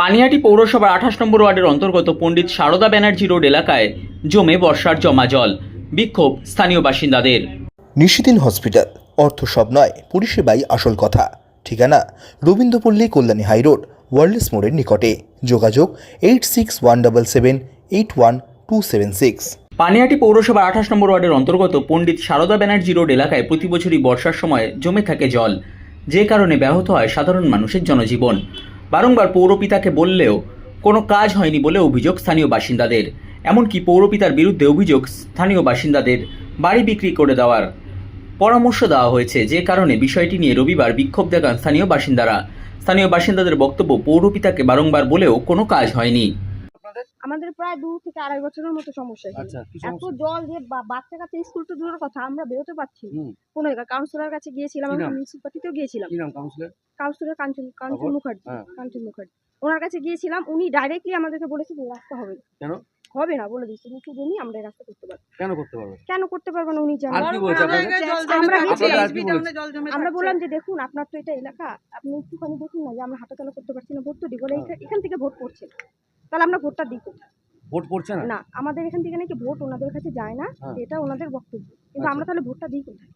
পানিহাটি পৌরসভার আঠাশ নম্বর ওয়ার্ডের অন্তর্গত পণ্ডিত সারদা ব্যানার্জি রোড এলাকায় জমে বর্ষার জমা জল। বিক্ষোভ স্থানীয় বাসিন্দাদের। নিশিদিন হসপিটাল অর্থ সব নয় পরিষেবাই আসল কথা। ঠিকানা রবীন্দ্রপল্লী কল্যাণী হাইরোড ওয়ার্ল্ডস মোড়ের নিকটে। যোগাযোগ eight six one double seven eight one two seven six. Panihati পৌরসভার আঠাশ নম্বর ওয়ার্ডের অন্তর্গত পণ্ডিত সারদা ব্যানার্জি রোড এলাকায় প্রতি বছরই বর্ষার সময় জমে থাকে জল। যে কারণে ব্যাহত হয় সাধারণ মানুষের জনজীবন। বারংবার পৌরপিতাকে বললেও কোনো কাজ হয়নি বলে অভিযোগ স্থানীয় বাসিন্দাদের। এমনকি পৌরপিতার বিরুদ্ধে অভিযোগ স্থানীয় বাসিন্দাদের বাড়ি বিক্রি করে দেওয়ার পরামর্শ দেওয়া হয়েছে। যে কারণে বিষয়টি নিয়ে রবিবার বিক্ষোভ দেখান স্থানীয় বাসিন্দারা। স্থানীয় বাসিন্দাদের বক্তব্য পৌরপিতাকে বারংবার বলেও কোনো কাজ হয়নি। আমাদের প্রায় দু থেকে আড়াই বছরের মতো সমস্যা। আচ্ছা এত জল যে বাচ্চা কাচ্চা স্কুল তো দূরের কথা আমরা বেরোতে পারছি কোনো কাউন্সিলর কাছে গিয়েছিলাম আমরা? মিউনিসিপালিটিতেও গিয়েছিলাম। কাউন্সিলর কাঞ্চন কাঞ্চন মুখার্জি হ্যাঁ। কাঞ্চন মুখার্জি। ওনার কাছে গিয়েছিলাম উনি ডাইরেক্টলি আমাদেরকে বলেছে যে রাস্তা হবে কেন? হবে না বলে দিচ্ছে নিচু জমি আমরা এই রাস্তা করতে পারব কেন করতে পারবে কেন করতে পারব না উনি আমরা বললাম যে দেখুন আপনার তো এটা এলাকা আপনি একটুখানি দেখুন না যে আমরা হাঁটাচলা করতে পারছি না ভোট তো দিই বলে হ্যাঁ। এখা- এখান থেকে ভোট পড়ছে। তাহলে আমরা ভোটটা দিই কোথায়? ভোট পড়ছে না? না আমাদের এখান থেকে নাকি ভোট ওনাদের কাছে যায় না হ্যাঁ। এটা ওনাদের বক্তব্য। কিন্তু আচ্ছা। আমরা তাহলে ভোটটা দিই কোথায়?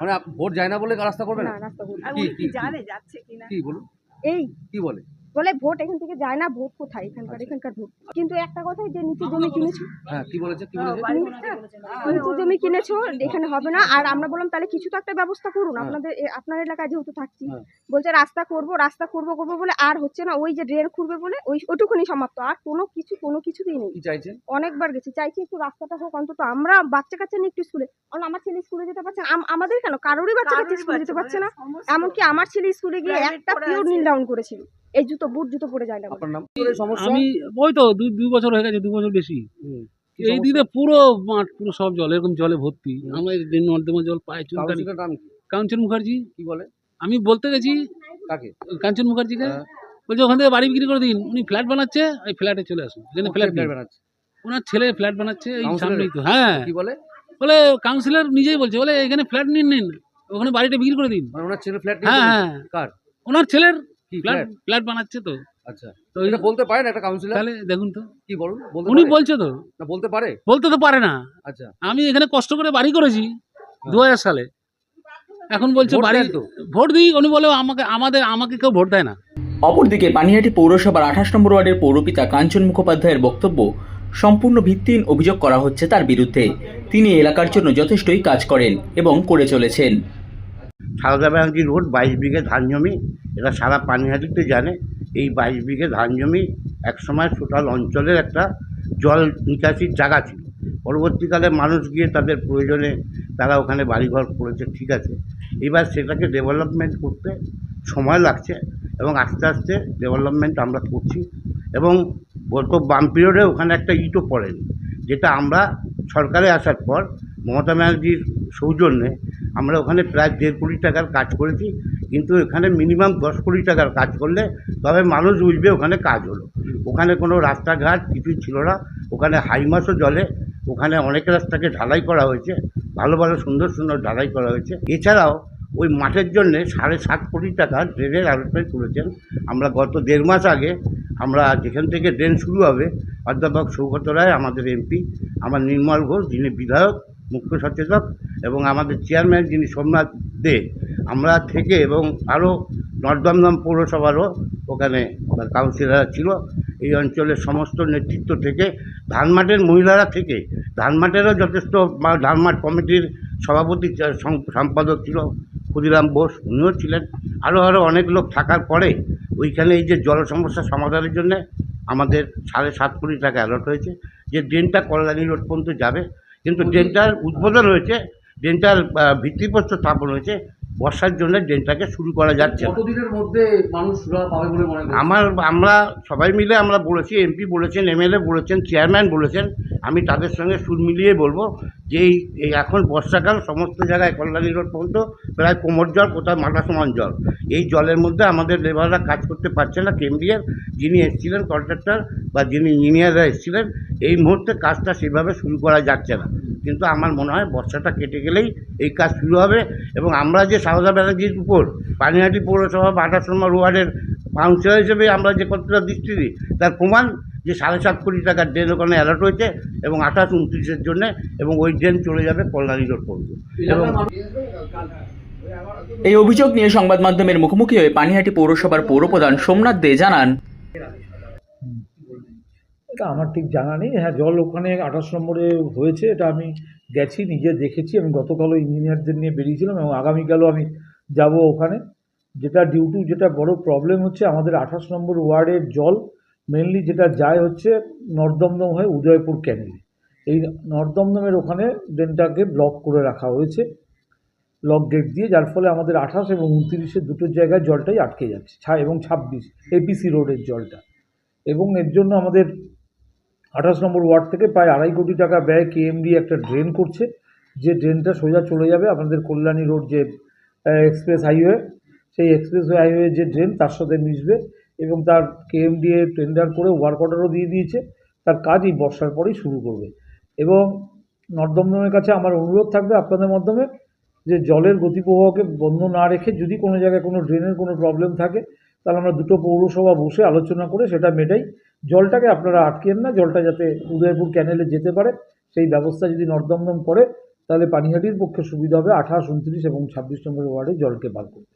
মানে ভোট যায় না বলে রাস্তা করবে না? না রাস্তা করবে কি কি জানে যাচ্ছে কিনা? কি বলুন? এই কি বলে? বলে ভোট এখান থেকে যায় না ভোট কোথায়? এখানকার আচ্ছা। এখানকার ভোট। কিন্তু একটা কথাই যে নিচু জমি কিনেছো? হ্যাঁ কি বলেছে কি বলেছে? নিচু জমি কিনেছো এখানে হবে না। আর আমরা বললাম তাহলে কিছু তো একটা ব্যবস্থা করুন। হ্যাঁ। আপনাদের আপনার এলাকায় যেহেতু থাকছি হ্যাঁ। বলছে রাস্তা করব রাস্তা করব করব বলে আর হচ্ছে না ওই যে ড্রেন খুঁড়বে বলে ওই ওটুকুনি সমাপ্ত। আর কোনো কিছু কোনো কিছুতেই নেই। অনেকবার গেছি। চাইছি একটু রাস্তাটা হোক অন্তত আমরা বাচ্চা কাচ্চা নিয়ে একটু স্কুলে কারণ আমার ছেলে স্কুলে যেতে পারছে না। আমাদের কেন? কারোরই বাচ্চা কাচ্চা স্কুলে যেতে পারছে না। এমনকি আমার ছেলে স্কুলে গিয়ে একটা পিওর নীল ডাউন করেছিল। এই জুতো বুট জুতো পরে যায় না আপনার নাম? সমস্যা? আমি ওই তো দুই দুই বছর হয়ে গেছে দু বছর বেশি। এই? দিকে পুরো মাঠ পুরো সব জল এরকম জলে ভর্তি। আমরা দিন নর্দমা জল পাই চুলকানি কাউন্সিলর নাম কি? কাঞ্চন মুখার্জি। কি বলে? আমি বলতে গেছি কাকে? কাঞ্চন মুখার্জিকে। হ্যাঁ। বলছে ওখান থেকে বাড়ি বিক্রি করে দিন। উনি ফ্ল্যাট বানাচ্ছে ওই ফ্ল্যাটে চলে আসুন। এখানে ফ্ল্যাট ফ্ল্যাট বানাচ্ছে? ওনার ছেলে ফ্ল্যাট বানাচ্ছে এই সামনেই তো হ্যাঁ। কি বলে? বলে কাউন্সিলর নিজেই বলছে। বলে এখানে ফ্ল্যাট নিন নিন। ওখানে বাড়িটা বিক্রি করে দিন। মানে ওনার ছেলে ফ্ল্যাট হ্যাঁ হ্যাঁ। কার? ওনার ছেলের ফ্ল্যাট বানাচ্ছে তো। আচ্ছা তো এটা বলতে পারে একটা কাউন্সিলর তাহলে দেখুন তো। কি বলুন? উনি বলছে তো। না বলতে পারে? বলতে তো পারে না। আচ্ছা। আমি এখানে কষ্ট করে বাড়ি করেছি দু হাজার সালে। এখন বলছে বাড়ি ভোট দিই উনি বলে আমাকে আমাদের আমাকে কেউ ভোট দেয় না। অপরদিকে পানিহাটি পৌরসভার আঠাশ নম্বর ওয়ার্ডের পৌরপিতা কাঞ্চন মুখোপাধ্যায়ের বক্তব্য সম্পূর্ণ ভিত্তিহীন অভিযোগ করা হচ্ছে তার বিরুদ্ধে। তিনি এলাকার জন্য যথেষ্টই কাজ করেন এবং করে চলেছেন। সারদা ব্যানার্জি রোড, বাইশ বিঘে ধান জমি। এটা সারা পানিহাটিতে জানে। এই বাইশ বিঘে ধান জমি একসময় টোটাল অঞ্চলের একটা জল নিকাশির জায়গা ছিল। পরবর্তীকালে মানুষ গিয়ে তাদের প্রয়োজনে তারা ওখানে বাড়িঘর করেছে, ঠিক আছে। এবার সেটাকে ডেভেলপমেন্ট করতে সময় লাগছে এবং আস্তে আস্তে ডেভেলপমেন্ট আমরা করছি এবং গত বাম পিরিয়ডে ওখানে একটা ইটও পড়েনি। যেটা আমরা সরকারে আসার পর মমতা ব্যানার্জির সৌজন্যে আমরা ওখানে প্রায় দেড় কোটি টাকার কাজ করেছি, কিন্তু এখানে মিনিমাম দশ কোটি টাকার কাজ করলে তবে মানুষ বুঝবে ওখানে কাজ হলো। ওখানে কোনো রাস্তাঘাট কিছুই ছিল না, ওখানে হাইমাসও জলে, ওখানে অনেক রাস্তাকে ঢালাই করা হয়েছে, ভালো ভালো সুন্দর সুন্দর ঢালাই করা হয়েছে। এছাড়াও ওই মাঠের জন্যে সাড়ে সাত কোটি টাকা ড্রেনের অ্যালটমেন্ট করেছেন। আমরা গত দেড় মাস আগে আমরা যেখান থেকে ড্রেন শুরু হবে, অধ্যাপক সৌগত রায়, আমাদের এমপি আমার নির্মল ঘোষ যিনি বিধায়ক মুখ্য সচেতক এবং আমাদের চেয়ারম্যান যিনি সোমনাথ দে, আমরা থেকে এবং আরও নর্দমদম পৌরসভারও ওখানে কাউন্সিলররা ছিল, এই অঞ্চলের সমস্ত নেতৃত্ব থেকে, ধানমাটের মহিলারা থেকে, ধানমাটেরও যথেষ্ট ধানমাট কমিটির সভাপতি সম্পাদক ছিল ক্ষুদিরাম বোস, উনিও ছিলেন। আরও আরও অনেক লোক থাকার পরে ওইখানে এই যে জল সমস্যা সমাধানের জন্য আমাদের সাড়ে সাত কোটি টাকা অ্যালট হয়েছে। যে ড্রেনটা কল্যাণী রোড পর্যন্ত যাবে কিন্তু ড্রেনটার উদ্বোধন হয়েছে ড্রেনটার ভিত্তিপ্রস্ত ভিত্তিপ্রস্তর স্থাপন হয়েছে বর্ষার জন্য ড্রেনটাকে শুরু করা যাচ্ছে কতদিনের মধ্যে মানুষ পাবে বলে মনে আমার আমরা সবাই মিলে আমরা বলেছি এমপি বলেছেন এমএলএ বলেছেন চেয়ারম্যান বলেছেন আমি তাদের সঙ্গে সুর মিলিয়ে বলব যে এই এখন বর্ষাকাল, সমস্ত জায়গায় কল্যাণী রোড পর্যন্ত প্রায় কোমর জল, কোথাও মাথা সমান জল। এই জলের মধ্যে আমাদের লেবাররা কাজ করতে পারছে না। কেমবিএর যিনি এসেছিলেন, কন্ট্রাক্টর বা যিনি ইঞ্জিনিয়াররা এসেছিলেন, এই মুহূর্তে কাজটা সেভাবে শুরু করা যাচ্ছে না। কিন্তু আমার মনে হয় বর্ষাটা কেটে গেলেই এই কাজ শুরু হবে এবং আমরা যে সারদা ব্যানার্জির উপর, পানিহাটি পৌরসভা বা নম্বর ওয়ার্ডের কাউন্সিলর হিসেবে আমরা যে কতটা দৃষ্টি দিই, তার প্রমাণ যে সাড়ে সাত কোটি টাকার ড্রেন ওখানে অ্যালার্ট হয়েছে এবং আঠাশ উনত্রিশের জন্য এবং ওই ড্রেন চলে যাবে কল্যাণী রোড পর্যন্ত। এবং এই অভিযোগ নিয়ে সংবাদ মাধ্যমের মুখোমুখি হয়ে পানিহাটি পৌরসভার পৌরপ্রধান সোমনাথ দে জানান এটা আমার ঠিক জানা নেই। হ্যাঁ জল ওখানে আঠাশ নম্বরে হয়েছে এটা আমি গেছি নিজে দেখেছি। আমি গতকালও ইঞ্জিনিয়ারদের নিয়ে বেরিয়েছিলাম এবং আগামীকালও আমি যাব ওখানে। যেটা ডিউ টু যেটা বড় প্রবলেম হচ্ছে আমাদের আঠাশ নম্বর ওয়ার্ডের জল মেনলি যেটা যায় হচ্ছে নর্দমদম হয়ে উদয়পুর ক্যানেলে এই নর্দমদমের ওখানে ড্রেনটাকে ব্লক করে রাখা হয়েছে। লক গেট দিয়ে, যার ফলে আমাদের আঠাশ এবং উনত্রিশের দুটো জায়গায় জলটাই আটকে যাচ্ছে, ছা- এবং ছাব্বিশ এপিসি রোডের জলটা। এবং এর জন্য আমাদের আঠাশ নম্বর ওয়ার্ড থেকে প্রায় আড়াই কোটি টাকা ব্যয় কেএমডি একটা ড্রেন করছে। যে ড্রেনটা সোজা চলে যাবে আপনাদের কল্যাণী রোড যে এক্সপ্রেস হাইওয়ে সেই এক্সপ্রেস হাইওয়ে যে ড্রেন তার সাথে মিশবে। এবং তার কেএমডিএ টেন্ডার করে ওয়ার্ক অর্ডারও দিয়ে দিয়েছে। তার কাজ এই বর্ষার পরেই শুরু করবে। এবং নর্দমদমের কাছে আমার অনুরোধ থাকবে আপনাদের মাধ্যমে যে জলের গতিপ্রবাহকে বন্ধ না রেখে যদি কোনো জায়গায় কোনো ড্রেনের কোনো প্রবলেম থাকে, তাহলে আমরা দুটো পৌরসভা বসে আলোচনা করে সেটা মেটাই। জলটাকে আপনারা আটকেন না, জলটা যাতে উদয়পুর ক্যানেলে যেতে পারে, সেই ব্যবস্থা যদি নর্দমদম করে, তাহলে পানিহাটির পক্ষে সুবিধা হবে আঠাশ, উনত্রিশ এবং ছাব্বিশ নম্বর ওয়ার্ডে জলকে বার করতে।